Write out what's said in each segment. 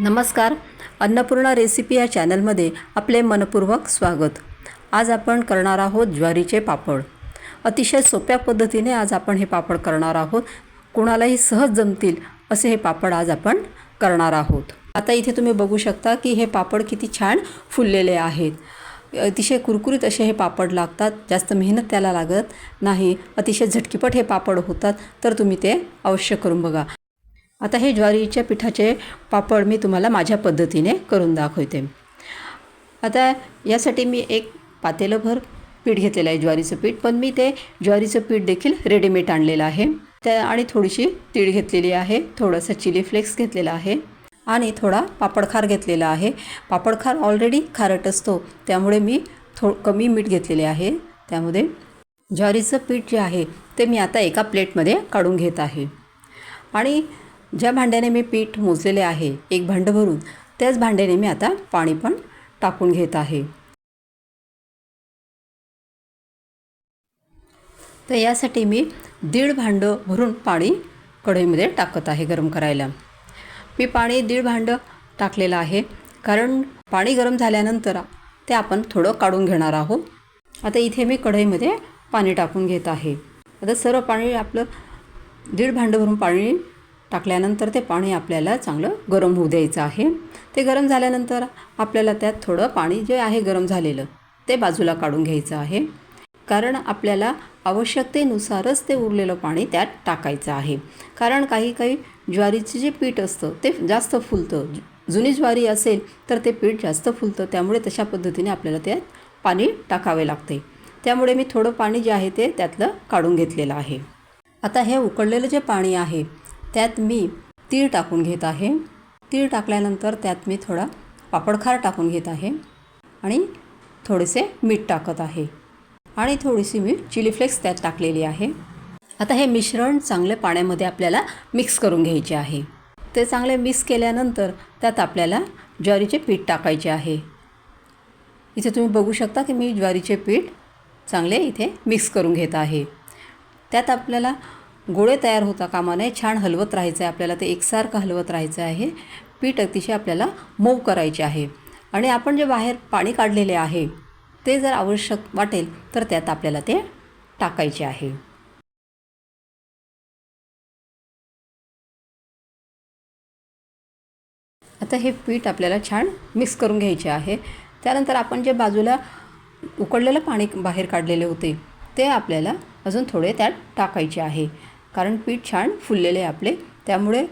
नमस्कार. अन्नपूर्णा रेसिपी या चॅनलमध्ये आपले मनपूर्वक स्वागत. आज आपण करणार आहोत ज्वारीचे पापड. अतिशय सोप्या पद्धतीने आज आपण हे पापड करणार आहोत. कोणालाही सहज जमतील असे हे पापड आज आपण करणार आहोत. आता इथे तुम्ही बघू शकता की हे पापड किती छान फुललेले आहेत. अतिशय कुरकुरीत असे हे पापड लागतात. जास्त मेहनत त्याला लागत नाही. अतिशय झटकीपट हे पापड होतात. तर तुम्ही ते अवश्य करून बघा. आता हे ज्वारीच्या पिठाचे पापड मी तुम्हाला माझ्या पद्धतीने करून दाखवते. आता यासाठी मी एक पातेलंभर पीठ घेतलेलं आहे ज्वारीचं पीठ पण मी ते ज्वारीचं पीठ देखील रेडीमेड आणलेलं आहे. त्या आणि थोडीशी तीळ घेतलेली आहे थोडंसं चिली फ्लेक्स घेतलेला आहे आणि थोडा पापडखार घेतलेला आहे. पापडखार ऑलरेडी खारट असतो त्यामुळे मी थो कमी मीठ घेतलेले आहे. त्यामध्ये ज्वारीचं पीठ जे आहे ते मी आता एका प्लेटमध्ये काढून घेत आहे. आणि ज्या भांड्याने मी पीठ मोजलेले आहे एक भांडं भरून त्याच भांड्याने मी आता पाणी पण टाकून घेत आहे. तर यासाठी मी दीड भांडं भरून पाणी कढईमध्ये टाकत आहे गरम करायला. मी पाणी दीड भांडं टाकलेलं आहे कारण पाणी गरम झाल्यानंतर ते आपण थोडं काढून घेणार आहोत. आता इथे मी कढईमध्ये पाणी टाकून घेत आहे. आता सर्व पाणी आपलं दीड भांडं भरून पाणी टाकल्यानंतर ते पाणी आपल्याला चांगलं गरम होऊ द्यायचं आहे. ते गरम झाल्यानंतर आपल्याला त्यात थोडं पाणी जे आहे गरम झालेलं ते बाजूला काढून घ्यायचं आहे. कारण आपल्याला आवश्यकतेनुसारच ते उरलेलं पाणी त्यात टाकायचं आहे. कारण काही काही ज्वारीचं जे पीठ असतं ते जास्त फुलतं. जुनी ज्वारी असेल तर ते पीठ जास्त फुलतं. त्यामुळे तशा पद्धतीने आपल्याला त्यात पाणी टाकावे लागते. त्यामुळे मी थोडं पाणी जे आहे ते त्यातलं काढून घेतलेलं आहे. आता हे उकळलेलं जे पाणी आहे त्यात मी तीळ टाकून घेत आहे. तीळ टाकल्यानंतर त्यात मी थोडा पापडखार टाकून घेत आहे आणि थोडेसे मीठ टाकत आहे. आणि थोडीशी मी चिली फ्लेक्स त्यात टाकलेली आहे. आता हे मिश्रण चांगले पाण्यामध्ये आपल्याला मिक्स करून घ्यायचे आहे. ते चांगले मिक्स केल्यानंतर त्यात आपल्याला ज्वारीचे पीठ टाकायचे आहे. इथे तुम्ही बघू शकता की मी ज्वारीचे पीठ चांगले इथे मिक्स करून घेत आहे. त्यात आपल्याला गोळे तयार होता कामा नये छान हलवत राहायचं आहे आपल्याला ते एकसारखं हलवत राहायचं आहे. पीठ अतिशय आपल्याला मऊ करायचे आहे. आणि आपण जे बाहेर पाणी काढलेले आहे ते जर आवश्यक वाटेल तर त्यात आपल्याला ते टाकायचे आहे. आता हे पीठ आपल्याला छान मिक्स करून घ्यायचे आहे. त्यानंतर आपण जे बाजूला उकळलेलं पाणी बाहेर काढलेले होते ते आपल्याला अजून थोडे त्यात टाकायचे आहे. कारण पीठ छान फुललेले आहे आपले. त्यामुळे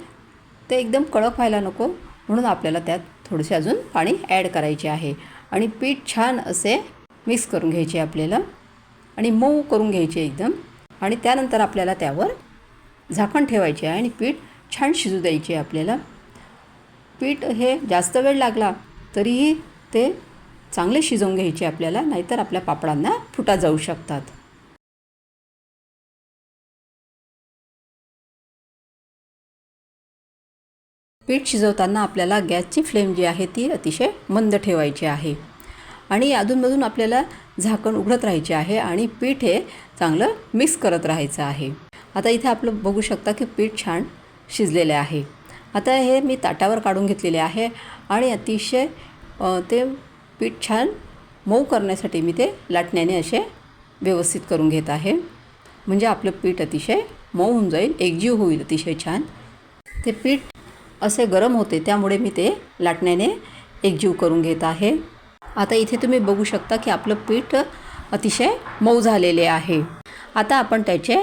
ते एकदम कडक व्हायला नको. म्हणून आपल्याला त्यात थोडेसे अजून पाणी ॲड करायचे आहे. आणि पीठ छान असे मिक्स करून घ्यायचे आपल्याला. आणि मऊ करून घ्यायचे एकदम. आणि त्यानंतर आपल्याला त्यावर झाकण ठेवायचे आहे आणि पीठ छान शिजू द्यायचे आपल्याला. पीठ हे जास्त वेळ लागला तरीही ते चांगले शिजवून घ्यायचे आपल्याला. नाहीतर आपल्या पापडांना फुटा जाऊ शकतात. पीठ शिजवताना आपल्याला गॅसची फ्लेम जी आहे ती अतिशय मंद ठेवायची आहे. आणि अधूनमधून आपल्याला झाकण उघडत राहायचे आहे आणि पीठ हे चांगलं मिक्स करत राहायचं आहे. आता इथे आपलं बघू शकता की पीठ छान शिजलेले आहे. आता हे मी ताटावर काढून घेतलेले आहे आणि अतिशय ते पीठ छान मऊ करण्यासाठी मी ते लाटण्याने असे व्यवस्थित करून घेत आहे. म्हणजे आपलं पीठ अतिशय मऊ होऊन जाईल एकजीव होईल अतिशय छान. ते पीठ असे गरम होते त्यामुळे मी ते लाटण्याने एकजीव करून घेत आहे. आता इथे तुम्ही बघू शकता की आपलं पीठ अतिशय मऊ झालेले आहे. आता आपण त्याचे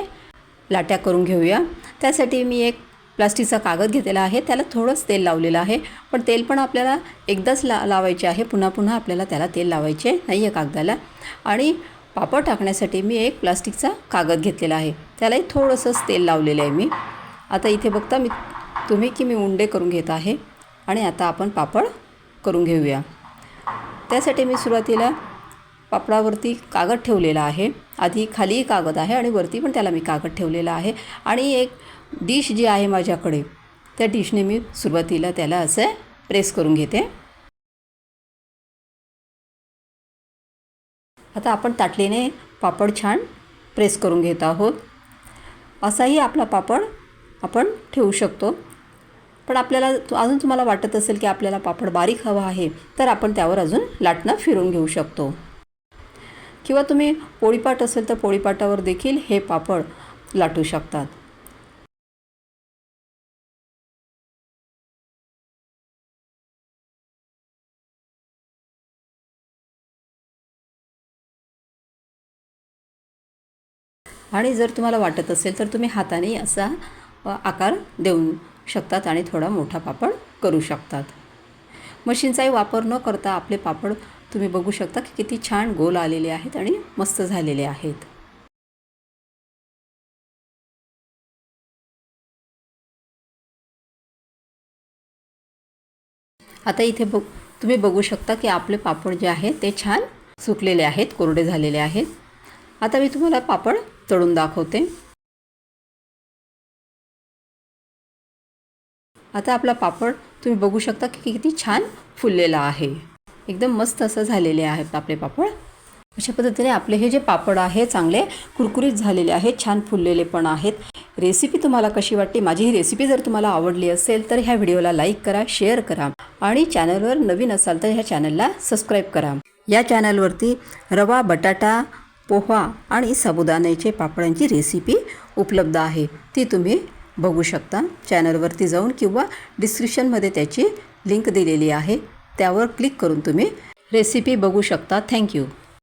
लाट्या करून घेऊया. त्यासाठी मी एक प्लास्टिकचा कागद घेतलेला आहे त्याला थोडंच तेल लावलेलं आहे. पण तेल पण आपल्याला एकदाच ला लावायचे आहे पुन्हा पुन्हा आपल्याला त्याला तेल लावायचे नाही आहे कागदाला. आणि पापड टाकण्यासाठी मी एक प्लास्टिकचा कागद घेतलेला आहे. त्यालाही थोडंसंच तेल लावलेलं आहे मी. आता इथे बघता मी तुम्ही की मी उंडे करून घेत आहे आणि आता आपण पापड करून घेऊया. त्यासाठी मी सुरुवातीला पापडावरती कागद ठेवलेला आहे. आधी खालीही कागद आहे आणि वरती पण त्याला मी कागद ठेवलेला आहे. आणि एक डिश जी आहे माझ्याकडे त्या डिशने मी सुरुवातीला त्याला असं प्रेस करून घेते. आता आपण ताटलीने पापड छान प्रेस करून घेत आहोत. असाही आपला पापड आपण ठेवू शकतो. पण आपल्याला अजून तुम्हाला वाटत असेल की आपल्याला पापड बारीक हवा आहे तर आपण त्यावर अजून लाटणं फिरून घेऊ शकतो. किंवा तुम्ही पोळीपाट असेल तर पोळीपाटावर देखील हे पापड लाटू शकतात. आणि जर तुम्हाला वाटत असेल तर तुम्ही हाताने असा आकार देऊन शकतात आणि थोडा मोठा पापड करू शकतात. मशीनचाही वापर न करता आपले पापड तुम्ही बघू शकता की किती छान गोल आलेले आहेत आणि मस्त झालेले आहेत. आता इथे बघ तुम्ही बघू शकता की आपले पापड जे आहेत ते छान सुकलेले आहेत कोरडे झालेले आहेत. आता मी तुम्हाला पापड तळून दाखवते. आता आपला पापड तुम्ही बघू शकता की किती छान फुललेला आहे. एकदम मस्त असं झालेले आहेत आपले पापड. अशा पद्धतीने आपले हे जे पापड आहे चांगले कुरकुरीत झालेले आहेत छान फुललेले पण आहेत. रेसिपी तुम्हाला कशी वाटते माझी ही रेसिपी जर तुम्हाला आवडली असेल तर ह्या व्हिडिओला लाईक करा शेअर करा आणि चॅनलवर नवीन असाल तर ह्या चॅनलला सबस्क्राईब करा. या चॅनलवरती रवा बटाटा पोहा आणि साबुदाण्याचे पापडांची रेसिपी उपलब्ध आहे. ती तुम्ही बघू शकता. चॅनलवरती जाऊन किंवा डिस्क्रिप्शनमध्ये त्याची लिंक दिलेली आहे. त्यावर क्लिक करून तुम्ही रेसिपी बघू शकता. थँक्यू